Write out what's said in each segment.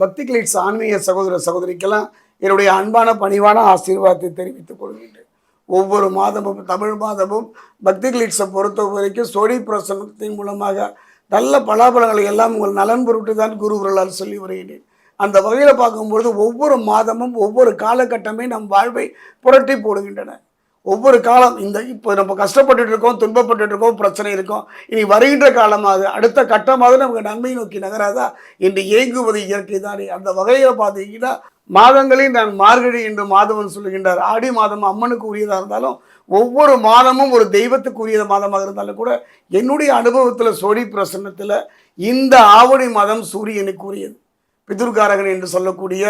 பக்தி கிளிட்ஸ் ஆன்மீக சகோதர சகோதரிக்கெல்லாம் என்னுடைய அன்பான பணிவான ஆசீர்வாதத்தை தெரிவித்துக் கொள்கின்றேன். ஒவ்வொரு மாதமும் தமிழ் மாதமும் பக்தி கிளிட்ஸை பொறுத்த வரைக்கும் சொடி பிரசனத்தின் மூலமாக நல்ல பலாபலங்களை எல்லாம் உங்கள் நலன் பொருட்டு தான் குருவர்களால் சொல்லி வருகிறேன். அந்த வகையில் பார்க்கும்பொழுது ஒவ்வொரு மாதமும் ஒவ்வொரு காலகட்டமே நம் வாழ்வை புரட்டி போடுகின்றன. ஒவ்வொரு காலம் இந்த இப்போ நம்ம கஷ்டப்பட்டுட்டு இருக்கோம் துன்பப்பட்டுட்டு இருக்கோம் பிரச்சனை இருக்கும். இனி வருகின்ற காலமாக அடுத்த கட்டமாவது நமக்கு நன்மை நோக்கி நகராதா? என்று ஏங்குவது இயற்கை தானே. அந்த வகையில் பார்த்தீங்கன்னா மாதங்களில் நான் மார்கழி என்று மாதவன் சொல்லுகின்றார். ஆடி மாதம் அம்மனுக்கு உரியதாக இருந்தாலும் ஒவ்வொரு மாதமும் ஒரு தெய்வத்துக்கு உரிய மாதமாக இருந்தாலும் கூட என்னுடைய அனுபவத்தில் சோழி பிரசன்னத்தில் இந்த ஆவணி மாதம் சூரியனுக்கு உரியது. பிதுர்காரகன் என்று சொல்லக்கூடிய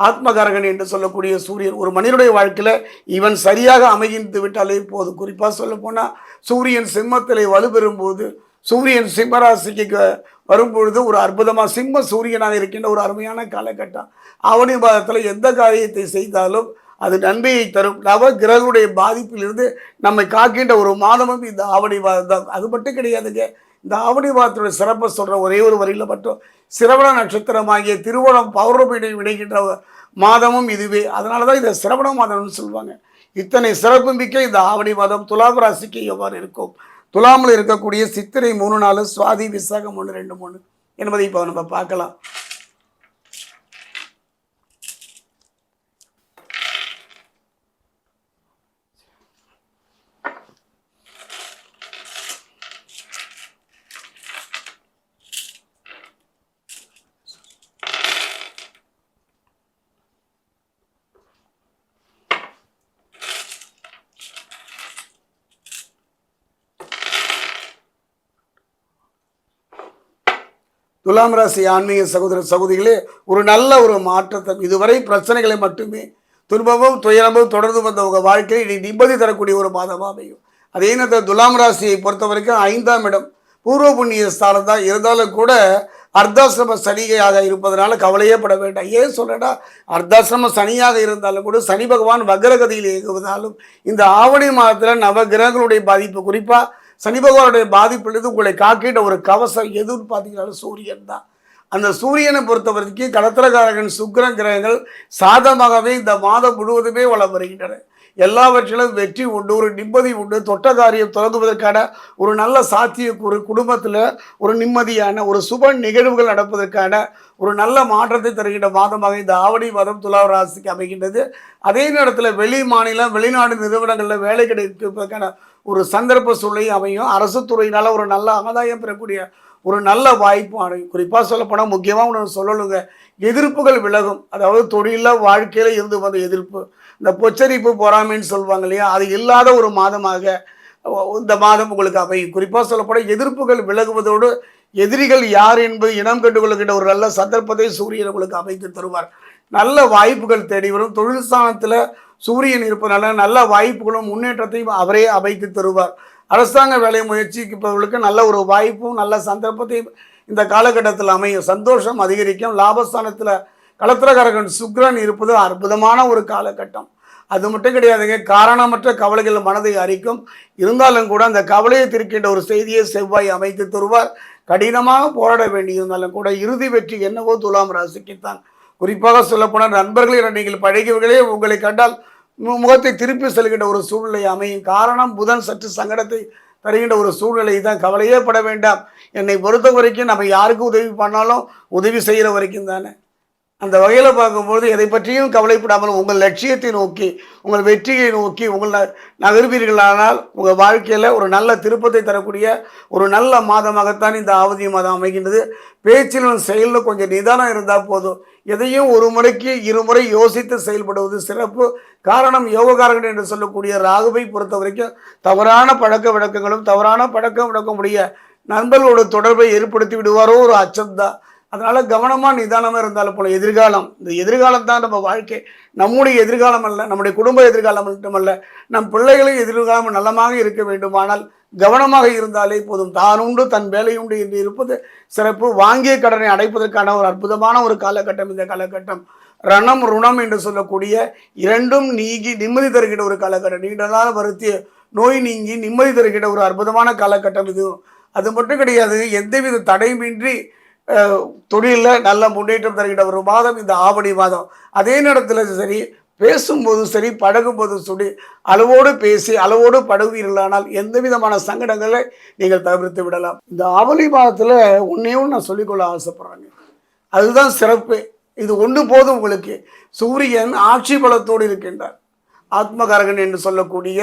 ஆத்மகாரகன் என்று சொல்லக்கூடிய சூரியன் ஒரு மனிதனுடைய வாழ்க்கையில் இவன் சரியாக அமைகிந்து விட்டாலே போதும். குறிப்பாக சொல்ல போனால் சூரியன் சிம்மத்திலே வலுப்பெறும்போது சூரியன் சிம்மராசிக்கு வரும்பொழுது ஒரு அற்புதமாக சிம்ம சூரியனாக இருக்கின்ற ஒரு அருமையான காலகட்டம். ஆவணி பாதத்தில் எந்த காரியத்தை செய்தாலும் அது நன்மையை தரும். நவ கிரகனுடைய பாதிப்பிலிருந்து நம்மை காக்கின்ற ஒரு மாதமும் இந்த ஆவணி மாதம் தான் அது மட்டும் கிடையாதுங்க. இந்த ஆவணி மாதத்துடைய சிறப்பை சொல்கிற ஒரே ஒரு வரியில் மட்டும் சிரவண நட்சத்திரமாகிய திருவோணம் பௌர்ணமியை விடைகின்ற மாதமும் இதுவே. அதனால தான் இதை சிரவண மாதம்னு சொல்லுவாங்க. இத்தனை சிறப்பு மிக்க இந்த ஆவணி மாதம் துலாம் ராசிக்கு எவ்வாறு இருக்கும்? துலாமில் இருக்கக்கூடிய சித்திரை மூணு நாலு சுவாதி விசாகம் ஒன்று ரெண்டு மூணு என்பதை இப்போ நம்ம பார்க்கலாம். துலாம் ராசி ஆன்மீக சகோதர சகோதரிகளே ஒரு நல்ல ஒரு மாற்றத்தை இதுவரை பிரச்சனைகளை மட்டுமே துன்பமும் துயரமும் தொடர்ந்து வந்த உங்கள் வாழ்க்கையில் இனி நிம்மதி தரக்கூடிய ஒரு மாதமாக அமையும். அதே நேரத்தில் துலாம் ராசியை பொறுத்த வரைக்கும் ஐந்தாம் இடம் பூர்வ புண்ணிய ஸ்தானம் தான். இருந்தாலும் கூட அர்த்தாசிரம சனிகையாக இருப்பதனால கவலையே பட வேண்டாம். ஏன் சொல்றேன்னா அர்த்தாசிரம சனியாக இருந்தாலும் கூட சனி பகவான் வக்ரகதியில் இயங்குவதாலும் இந்த ஆவணி மாதத்தில் நவ கிரகங்களுடைய பாதிப்பு குறிப்பாக சனி பகவானுடைய பாதிப்பிலிருந்து உங்களை காக்கிட்ட ஒரு கவசம் எதுன்னு பார்த்தீங்கன்னா சூரியன் தான். அந்த சூரியனை பொறுத்த வரைக்கும் கடத்திரகாரகன் சுக்கரன் கிரகங்கள் சாதமாகவே இந்த மாதம் முழுவதுமே வளம் வருகின்றன. எல்லாவற்றிலும் வெற்றி உண்டு ஒரு நிம்மதி உண்டு. தொட்ட காரியம் தொடங்குவதற்கான ஒரு நல்ல சாத்தியக்கூறு குடும்பத்தில் ஒரு நிம்மதியான ஒரு சுப நிகழ்வுகள் நடப்பதற்கான ஒரு நல்ல மாற்றத்தை தருகின்ற மாதமாக இந்த ஆவணி மாதம் துலாவ ராசிக்கு அமைகின்றது. அதே நேரத்தில் வெளி மாநிலம் வெளிநாடு நிறுவனங்களில் வேலை கிடைப்பதற்கான ஒரு சந்தர்ப்ப சூழ்நிலை அமையும். அரசு துறையினால் ஒரு நல்ல ஆதாயம் பெறக்கூடிய ஒரு நல்ல வாய்ப்பு அடையும் குறிப்பாக சொல்லப்போனால் முக்கியமாக ஒன்று சொல்லணுங்க. எதிர்ப்புகள் விலகும். அதாவது தொழிலில் வாழ்க்கையில் இருந்து வந்த எதிர்ப்பு. இந்த பொச்சரிப்பு பொறாமைன்னு சொல்லுவாங்க இல்லையா? அது இல்லாத ஒரு மாதமாக இந்த மாதம் உங்களுக்கு அமையும். குறிப்பாக சொல்லப்போனால் எதிர்ப்புகள் விலகுவதோடு எதிரிகள் யார் என்பது இனம் கண்டுகொள்கின்ற ஒரு நல்ல சந்தர்ப்பத்தை சூரியன் உங்களுக்கு அமைத்து தருவார். நல்ல வாய்ப்புகள் தேடி வரும். தொழில் ஸ்தானத்தில் சூரியன் இருப்பதனால நல்ல வாய்ப்புகளும் முன்னேற்றத்தையும் அவரே அமைத்து தருவார். அரசாங்க வேலை முயற்சிப்பவர்களுக்கு நல்ல ஒரு வாய்ப்பும் நல்ல சந்தர்ப்பத்தையும் இந்த காலகட்டத்தில் அமையும். சந்தோஷம் அதிகரிக்கும். லாபஸ்தானத்தில் களத்திரகாரகன் சுக்ரன் இருப்பது அற்புதமான ஒரு காலகட்டம். அது மட்டும் கிடையாதுங்க காரணமற்ற கவலைகள் மனதை அரிக்கும். இருந்தாலும் கூட அந்த கவலையை திருக்கின்ற ஒரு செய்தியை செவ்வாய் அமைத்து தருவார். கடினமாக போராட வேண்டியிருந்தாலும் கூட இறுதி வெற்றி என்னவோ துலாம் ராசிக்குத்தான். குறிப்பாக சொல்லப்போனால் நண்பர்களிடம் நீங்கள் பழகியவர்களே உங்களை கண்டால் முகத்தை திருப்பி செல்கின்ற ஒரு சூழ்நிலை அமையும். காரணம் புதன் சற்று சங்கடத்தை தருகின்ற ஒரு சூழ்நிலை தான் கவலையே பட வேண்டாம். என்னை பொறுத்த வரைக்கும் நம்ம யாருக்கு உதவி பண்ணாலும் உதவி செய்கிற வரைக்கும் தானே. அந்த வகையில் பார்க்கும்போது எதை பற்றியும் கவலைப்படாமல் உங்கள் லட்சியத்தை நோக்கி உங்கள் வெற்றியை நோக்கி உங்கள் ந- நகர்வீர்களானால் உங்கள் வாழ்க்கையில் ஒரு நல்ல திருப்பத்தை தரக்கூடிய ஒரு நல்ல மாதமாகத்தான் இந்த ஆவதி மாதம் அமைகின்றது. பேச்சிலும் செயலில் கொஞ்சம் நிதானம் இருந்தால் போதும். எதையும் ஒரு முறைக்கு இருமுறை யோசித்து செயல்படுவது சிறப்பு. காரணம் யோகக்காரர்கள் என்று சொல்லக்கூடிய ராகுவை பொறுத்த வரைக்கும் தவறான பழக்க வழக்கங்களும் தவறான பழக்க விளக்கமுடைய நண்பர்களோட தொடர்பை ஏற்படுத்தி விடுவாரோ ஒரு அச்சம்தான் அதனால கவனமாக நிதானமாக இருந்தாலும் போல எதிர்காலம். இந்த எதிர்காலம் தான் நம்ம வாழ்க்கை. நம்முடைய எதிர்காலம் அல்ல நம்முடைய குடும்ப எதிர்காலம் மட்டுமல்ல நம் பிள்ளைகளின் எதிர்காலம் நலமாக இருக்க வேண்டுமானால் கவனமாக இருந்தாலே போதும். தான் உண்டு தன் வேலை உண்டு என்று இருப்பது சிறப்பு. வாங்கிய கடனை அடைப்பதற்கான ஒரு அற்புதமான ஒரு காலகட்டம் இந்த காலகட்டம். ரணம் ருணம் என்று சொல்லக்கூடிய இரண்டும் நீங்கி நிம்மதி தருகிற ஒரு காலகட்டம். நீண்ட நாள் வருத்திய நோய் நீங்கி நிம்மதி தருகிற ஒரு அற்புதமான காலகட்டம் இது. அது மட்டும் கிடையாது எந்தவித தடையுமின்றி தொழிலில் நல்ல முன்னேற்றம் தருகின்ற ஒரு மாதம் இந்த ஆவணி மாதம். அதே நேரத்தில் சரி பேசும்போதும் சரி பழகும்போதும் சரி அளவோடு பேசி அளவோடு பழகுவீர்களானால் எந்த விதமான சங்கடங்களை நீங்கள் தவிர்த்து விடலாம். இந்த ஆவணி மாதத்தில் ஒன்றையும் நான் சொல்லிக்கொள்ள ஆசைப்படுறேங்க. அதுதான் சிறப்பு. இது ஒன்று போதும் உங்களுக்கு. சூரியன் ஆட்சி பலத்தோடு இருக்கின்றார். ஆத்மகாரகன் என்று சொல்லக்கூடிய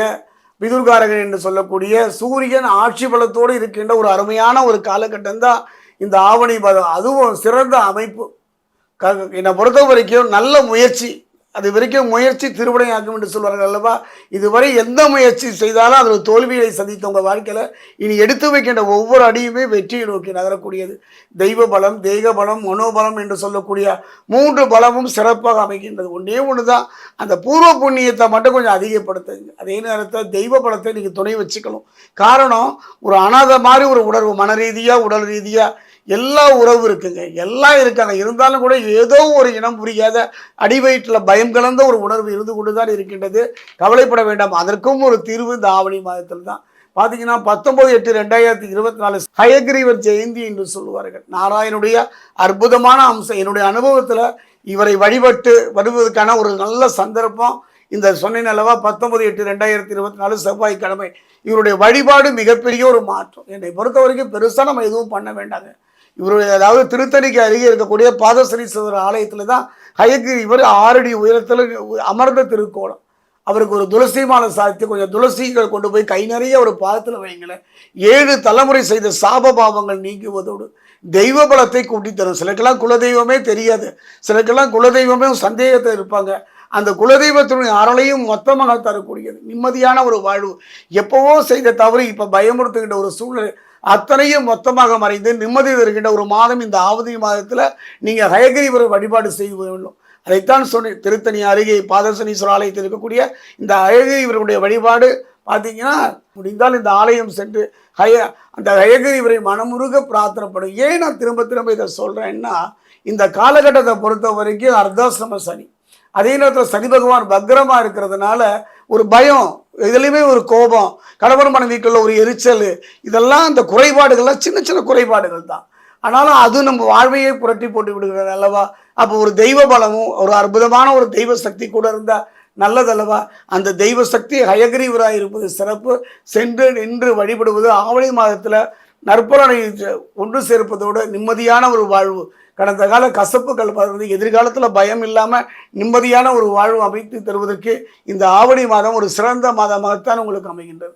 விதுர்காரகன் என்று சொல்லக்கூடிய சூரியன் ஆட்சி பலத்தோடு இருக்கின்ற ஒரு அருமையான ஒரு காலகட்டம் தான் இந்த ஆவணி மாதம். அதுவும் சிறந்த அமைப்பு. க என்னை பொறுத்த வரைக்கும் நல்ல முயற்சி. அது வரைக்கும் முயற்சி திருவினையாக்கும் என்று சொல்வார்கள் அல்லவா? இதுவரை எந்த முயற்சி செய்தாலும் அதில் தோல்வியை சந்தித்த உங்கள் வாழ்க்கையில் இனி எடுத்து வைக்கின்ற ஒவ்வொரு அடியுமே வெற்றியை நோக்கி நகரக்கூடியது. தெய்வ பலம் தெய்வ பலம் மனோபலம் என்று சொல்லக்கூடிய மூன்று பலமும் சிறப்பாக அமைகின்றது. ஒன்றே ஒன்று தான் அந்த பூர்வ புண்ணியத்தை மட்டும் கொஞ்சம் அதிகப்படுத்துங்க. அதே நேரத்தில் தெய்வ பலத்தை நீங்கள் துணை வச்சுக்கணும். காரணம் ஒரு அனாதை மாதிரி ஒரு உணர்வு மன ரீதியாக உடல் ரீதியாக எல்லா உறவு இருக்குங்க. எல்லாம் இருக்காங்க. இருந்தாலும் கூட ஏதோ ஒரு இனம் புரியாத அடிவயிற்றில் பயம் கலந்த ஒரு உணர்வு இருந்து கொண்டு தான் இருக்கின்றது. கவலைப்பட வேண்டாம். அதற்கும் ஒரு தீர்வு இந்த ஆவணி மாதத்தில் தான் பார்த்தீங்கன்னா பத்தொன்பது எட்டு ரெண்டாயிரத்தி இருபத்தி நாலு ஹயக்ரீவர் ஜெயந்தி என்று சொல்லுவார்கள். நாராயணுடைய அற்புதமான அம்சம் என்னுடைய அனுபவத்தில் இவரை வழிபட்டு வருவதற்கான ஒரு நல்ல சந்தர்ப்பம். இந்த சொன்ன அல்லவா பத்தொன்பது எட்டு ரெண்டாயிரத்தி இருபத்தி நாலு செவ்வாய்க்கிழமை. இவருடைய வழிபாடு மிகப்பெரிய ஒரு மாற்றம். என்னை பொறுத்த வரைக்கும் பெருசாக நம்ம எதுவும் பண்ண வேண்டாங்க. இவருடைய அதாவது திருத்தணிக்கு அருகே இருக்கக்கூடிய பாதசனீஸ்வரர் ஆலயத்தில் தான் ஹயகிரி இவர் ஆறடி உயரத்தில் அமர்ந்த திருக்கோணம் அவருக்கு ஒரு துளசி மாலை சாதித்து கொஞ்சம் துளசிகள் கொண்டு போய் கை நிறைய ஒரு பாதத்தில் வைங்களேன். ஏழு தலைமுறை செய்த சாப பாவங்கள் நீங்குவதோடு தெய்வ பலத்தை கூட்டித்தரும் சிலருக்கெல்லாம் குலதெய்வமே தெரியாது. சிலருக்கெல்லாம் குலதெய்வமே சந்தேகத்தை இருப்பாங்க. அந்த குலதெய்வத்தினுடைய அருளையும் மொத்தமாக தரக்கூடியது. நிம்மதியான ஒரு வாழ்வு. எப்போவோ செய்த தவறு இப்போ பயமுறுத்துகின்ற ஒரு சூழ்நிலை. அத்தனையும் மொத்தமாக மறைந்து நிம்மதி தருகின்ற ஒரு மாதம் இந்த ஆவதி மாதத்தில் நீங்கள் ஹயகிரிவரை வழிபாடு செய்ய வேண்டும். அதைத்தான் சொன்னேன் திருத்தணி அருகே பாதசனீஸ்வரர் ஆலயத்தில் இருக்கக்கூடிய இந்த ஹயகிரிவருடைய வழிபாடு பார்த்தீங்கன்னா முடிந்தால் இந்த ஆலயம் சென்று ஹய அந்த ஹயகிரிவரை மனமுருக பிரார்த்தனைப்படும். ஏன் நான் திரும்ப திரும்ப இதை சொல்கிறேன்னா இந்த காலகட்டத்தை பொறுத்த வரைக்கும் அர்த்தாசிரம சனி. அதே நேரத்தில் சனி பகவான் பக்ரமாக இருக்கிறதுனால ஒரு பயம் இதுலேயுமே ஒரு கோபம் கணவன் மனைவிக்குள்ள ஒரு எரிச்சல் இதெல்லாம் அந்த குறைபாடுகள்லாம் சின்ன சின்ன குறைபாடுகள் தான். ஆனாலும் அது நம்ம வாழ்வையே புரட்டி போட்டு விடுகிறது அல்லவா? அப்போ ஒரு தெய்வ பலமும் ஒரு அற்புதமான ஒரு தெய்வ சக்தி கூட இருந்தால் நல்லதல்லவா அந்த தெய்வ சக்தி ஹயகிரீவராக இருப்பது சிறப்பு. சென்று நின்று வழிபடுவது ஆவணி மாதத்தில் நற்பலனை ஒன்று சேர்ப்பதோடு நிம்மதியான ஒரு வாழ்வு. கடந்த கால கசப்புகள் பகிர்ந்து எதிர்காலத்தில் பயம் இல்லாமல் நிம்மதியான ஒரு வாழ்வு அமைத்து தருவதற்கு இந்த ஆவணி மாதம் ஒரு சிறந்த மாதமாகத்தான் உங்களுக்கு அமைகின்றது.